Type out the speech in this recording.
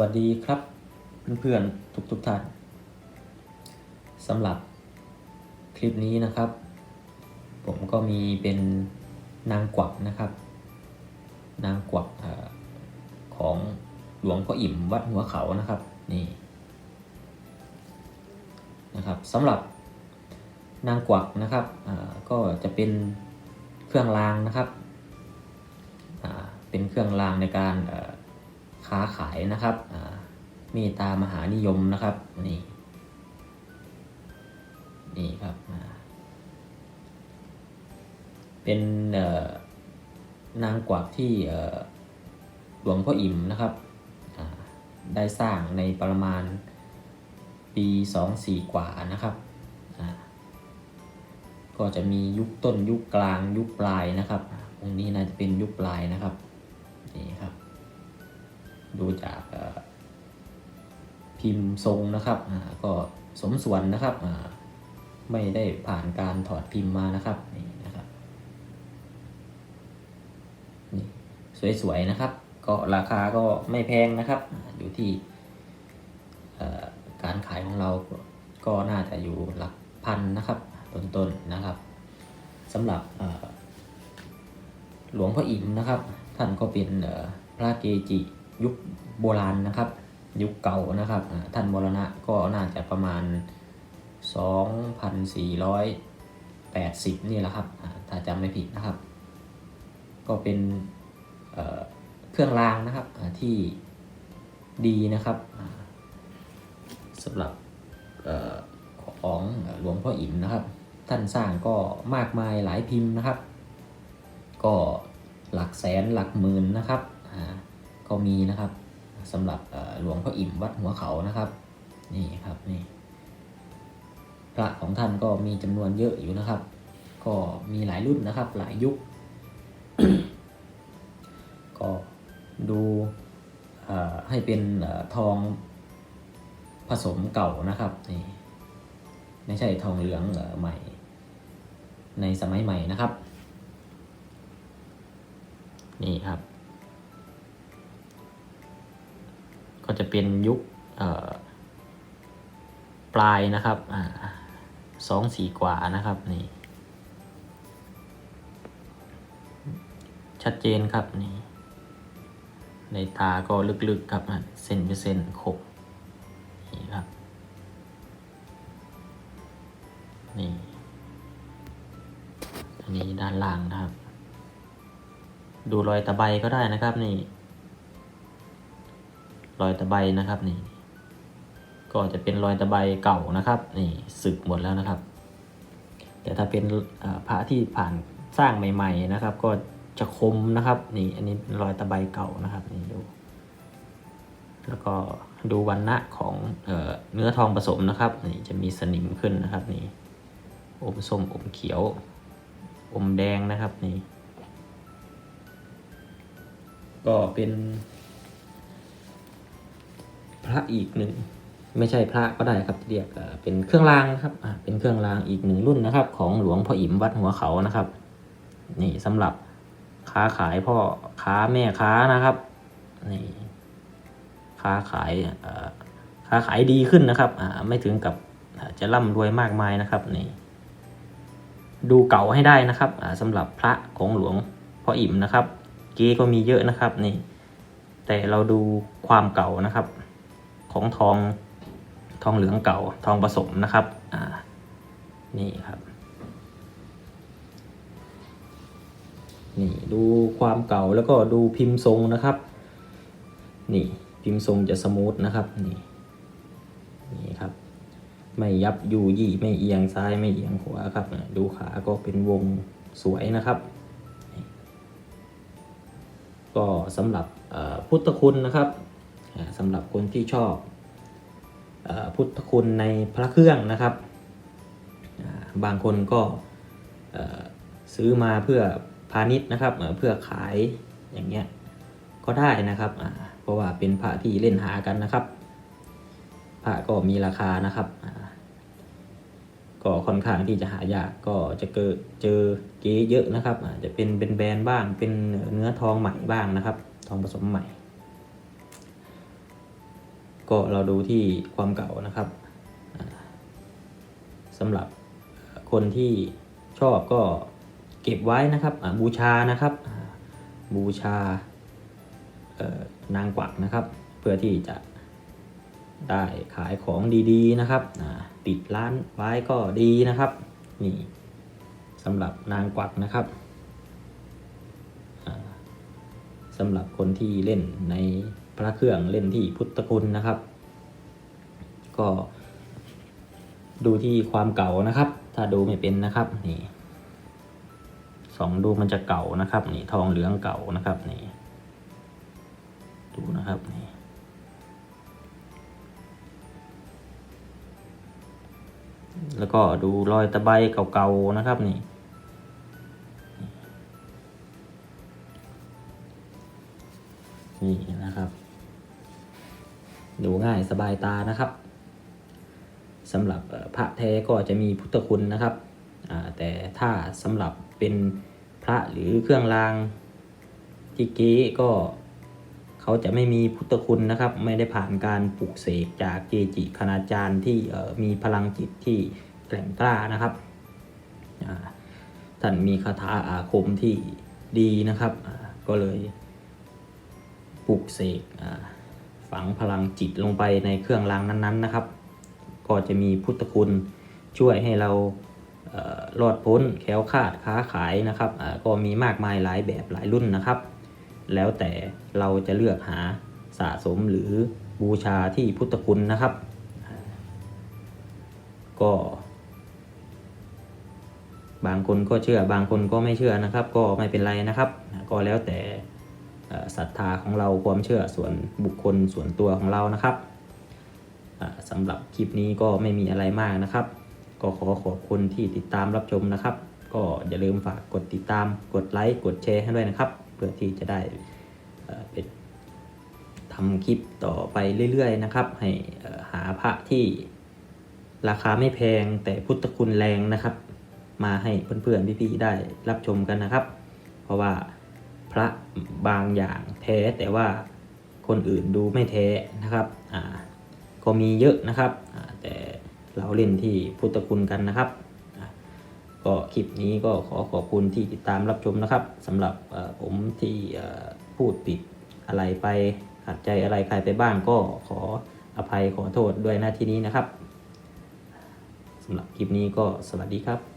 วัสดีครับเพื่อนๆทุกๆท่านสำหรับคลิปนี้นะครับ ผมก็มีเป็นนางกวักนะครับ นางกวักอของหลวงพ่ออิ่มวัดหัวเขานะครับนี่นะครับสำหรับนางกวักนะครับก็จะเป็นเครื่องรางนะครับเป็นเครื่องรางในการ ค้าขายนะครับเมตตามหานิยมนะครับนี่นี่ครับเป็นนางกวักที่หลวงพ่ออิ่มนะครับได้สร้างในประมาณปีสองสี่กว่านะครับก็จะมียุคต้นยุคกลางยุคปลายนะครับองค์นี้น่าจะเป็นยุคปลายนะครับนี่ครับ ดูจากพิมพ์ทรงนะครับก็สมส่วนนะครับไม่ได้ผ่านการถอดพิมพ์มานะครับนี่นะครับนี่สวยๆนะครับ ก็ราคาก็ไม่แพงนะครับ อยู่ที่การขายของเราก็น่าจะอยู่หลักพันนะครับต้นๆนะครับสำหรับหลวงพ่ออิ่มนะครับ ท่านก็เป็นพระเกจิ ยุคโบราณนะครับ ยุคเก่านะครับ ท่านมรณะก็น่าจะประมาณ 2,480 นี่แหละครับ ถ้าจำไม่ผิดนะครับ ก็เป็นเเครื่องรางนะครับที่ดีนะครับสำหรับอของหลวงพ่ออิ่มนะครับ ท่านสร้างก็มากมายหลายพิมพ์นะครับ ก็หลักแสนหลักหมื่นนะครับ ก็มีนะครับสำหรับหลวงพ่ออิ่มวัดหัวเขานะครับ นี่ครับนี่พระของท่านก็มีจำนวนเยอะอยู่นะครับ ก็มีหลายรุ่นนะครับ หลายยุค ก็ดูให้เป็นอทองผสมเก่านะครับนี่ไม่ใช่ทองเหลืองอใหม่ ในสมัยใหม่นะครับ นี่ครับ จะเป็นยุคปลายนะครับอสองสี่กว่านะครับนี่ชัดเจนครับนี่ในตาก็ลึกๆครับเส้นเป็นเส้นขบนี่ครับนี่อันนี้ด้านล่างนะครับ ดูรอยตะไบก็ได้นะครับนี่ รอยตะไบนะครับนี่ก็จะเป็นรอยตะไบเก่านะครับนี่สึกหมดแล้วนะครับ แต่ถ้าเป็นพระที่ผ่านสร้างใหม่ ๆนะครับ ก็จะคมนะครับนี่อันนี้รอยตะไบเก่านะครับนี่ดูแล้วก็ดูวันณะของเอเนื้อทองผสมนะครับนี่จะมีสนิมขึ้นนะครับนี่อมส้มอมเขียว อมแดงนะครับนี่ก็เป็น ระอีกหนึ่งไม่ใช่พระก็ได้ครับที่เรียกเป็นเครื่องรางนะครับเป็นเครื่องรางอีกหนึ่งรุ่นนะครับ ของหลวงพ่ออิ่มวัดหัวเขานะครับ นี่สำหรับค้าขายพ่อค้าแม่ค้านะครับนี่ค้าขายค้าขายดีขึ้นนะครับไม่ถึงกับจะร่ำรวยมากมายนะครับนี่ดูเก่าให้ได้นะครับอ่าสำหรับพระของหลวงพ่ออิ่มนะครับ เก๊ก็มีเยอะนะครับนี่แต่เราดูความเก่านะครับ ของทองทองเหลืองเก่าทองผสมนะครับอ่านี่ครับ นี่ดูความเก่าแล้วก็ดูพิมพ์ทรงนะครับ นี่พิมพ์ทรงจะสมูทนะครับนี่นี่ครับ ไม่ยับยูยี่ไม่เอียงซ้ายไม่เอียงขวาครับ ดูขาก็เป็นวงสวยนะครับ ก็สำหรับพุทธคุณนะครับ สำหรับคนที่ชอบอพุทธคุณในพระเครื่องนะครับ บางคนก็ซื้อมาเพื่อพาณิชย์นะครับเพื่อขายอย่างเงี้ยก็ได้นะครับ เพราะว่าเป็นพระที่เล่นหากันนะครับพระก็มีราคานะครับ ก็ค่อนข้างที่จะหายากก็จะเกิดเจอเก๊เยอะนะครับอาจจะเป็นเป็นแบรนด์บ้างเป็นเนื้อทองใหม่บ้างนะครับ ทองผสมใหม่ ก็เราดูที่ความเก่านะครับสำหรับคนที่ชอบก็เก็บไว้นะครับบูชานะครับ บูชานางกวักนะครับ เพื่อที่จะได้ขายของดีๆนะครับติดร้านไว้ก็ดีนะครับนี่สำหรับนางกวักนะครับสำหรับคนที่เล่นใน พระเครื่องเล่นที่พุทธคุณนะครับ ก็ดูที่ความเก่านะครับ ถ้าดูไม่เป็นนะครับนี่สองดูมันจะเก่านะครับนี่ทองเหลืองเก่านะครับนี่ดูนะครับนี่แล้วก็ดูรอยตะไบเก่าๆนะครับนี่นี่นะครับ ดูง่ายสบายตานะครับสำหรับพระแท้ก็จะมีพุทธคุณนะครับแต่ถ้าสำหรับเป็นพระหรือเครื่องรางที่เก๊ก็เขาจะไม่มีพุทธคุณนะครับ ไม่ได้ผ่านการปลุกเสกจากเกจิคณาจารย์ที่มีพลังจิตที่แกร่งกล้านะครับท่านมีคาถาอาคมที่ดีนะครับก็เลยปลุกเสก ฝังพลังจิตลงไปในเครื่องรางนั้นๆนะครับ ก็จะมีพุทธคุณช่วยให้เราเอ่อรอดพ้นแคล้วคาดค้าขายนะครับก็มีมากมายหลายแบบหลายรุ่นนะครับ แล้วแต่เราจะเลือกหาสะสมหรือบูชาที่พุทธคุณนะครับ ก็ บางคนก็เชื่อบางคนก็ไม่เชื่อนะครับ ก็ไม่เป็นไรนะครับ ก็แล้วแต่ ศรัทธาของเราความเชื่อส่วนบุคคลส่วนตัวของเรานะครับสำหรับคลิปนี้ก็ไม่มีอะไรมากนะครับ ก็ขอขอบคุณที่ติดตามรับชมนะครับ ก็อย่าลืมฝากกดติดตาม กดไลค์ กดแชร์ให้ด้วยนะครับ เพื่อที่จะได้เป็นทำคลิปต่อไปเรื่อยๆนะครับ ให้หาพระที่ราคาไม่แพงแต่พุทธคุณแรงนะครับ มาให้เพื่อนๆพี่ๆได้รับชมกันนะครับ เพราะว่า พระบางอย่างแท้แต่ว่าคนอื่นดูไม่แท้นะครับอ่าก็มีเยอะนะครับแต่เราเล่นที่พุทธคุณกันนะครับ ก็คลิปนี้ก็ขอขอบคุณที่ติดตามรับชมนะครับสำหรับผมที่พูดผิดอะไรไปขัดใจอะไรใครไปบ้างก็ขออภัยขอโทษด้วยหน้าที่นี้นะครับสำหรับคลิปนี้ก็สวัสดีครับ